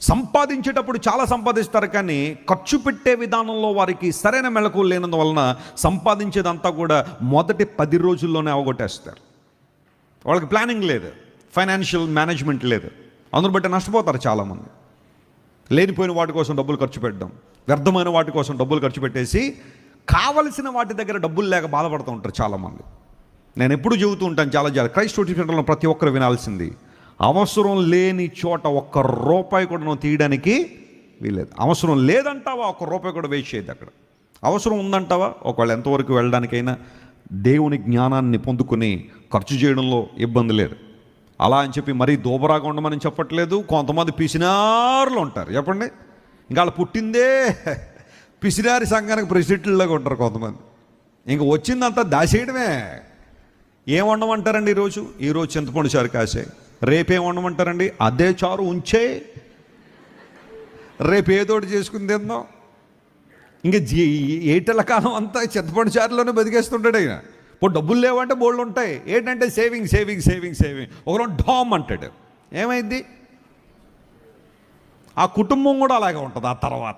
సంపాదించేటప్పుడు చాలా సంపాదిస్తారు కానీ ఖర్చు పెట్టే విధానంలో వారికి సరైన మెళకు లేనందువలన సంపాదించేదంతా కూడా మొదటి పది రోజుల్లోనే అవగొట్టేస్తారు. వాళ్ళకి ప్లానింగ్ లేదు ఫైనాన్షియల్ మేనేజ్మెంట్ లేదు. అందును బట్టి నష్టపోతారు చాలామంది. లేనిపోయిన వాటి కోసం డబ్బులు ఖర్చు పెట్టడం వ్యర్థమైన వాటి కోసం డబ్బులు ఖర్చు పెట్టేసి కావలసిన వాటి దగ్గర డబ్బులు లేక బాధపడుతూ ఉంటారు చాలామంది. నేను ఎప్పుడు చెబుతూ ఉంటాను చాలా చాలా క్రైస్ట్ సెంటర్లో ప్రతి ఒక్కరు వినాల్సింది అవసరం లేని చోట ఒక్క రూపాయి కూడా నువ్వు తీయడానికి వీలేదు అవసరం లేదంటావా? ఒక్క రూపాయి కూడా వేస్ట్ చేయదు అక్కడ. అవసరం ఉందంటావా? ఒకవేళ ఎంతవరకు వెళ్ళడానికైనా దేవుని జ్ఞానాన్ని పొందుకుని ఖర్చు చేయడంలో ఇబ్బంది లేదు. అలా అని చెప్పి మరీ దూబరాగా ఉండమని చెప్పట్లేదు. కొంతమంది పిసినారులు ఉంటారు. చెప్పండి. ఇంకా వాళ్ళు పుట్టిందే పిసినారి సంఘానికి ప్రెసిడెంట్లాగా ఉంటారు కొంతమంది. ఇంక వచ్చిందంతా దాచేయడమే. ఏం వండమంటారండి ఈరోజు? ఈరోజు చింతపండు చారు కాసే రేపేం వండమంటారండి? అదే చారు ఉంచే. రేపు ఏదోటి చేసుకుని తిందాం. ఇంకా జీ ఏటల కాలం అంతా చింతపండు చారులోనే బతికేస్తుంటాడు ఆయన. ఇప్పుడు డబ్బులు లేవంటే బోళ్ళు ఉంటాయి. ఏంటంటే సేవింగ్ సేవింగ్ సేవింగ్ సేవింగ్. ఒకరోజు డామ్ అంటాడు. ఏమైంది? ఆ కుటుంబం కూడా అలాగే ఉంటుంది ఆ తర్వాత.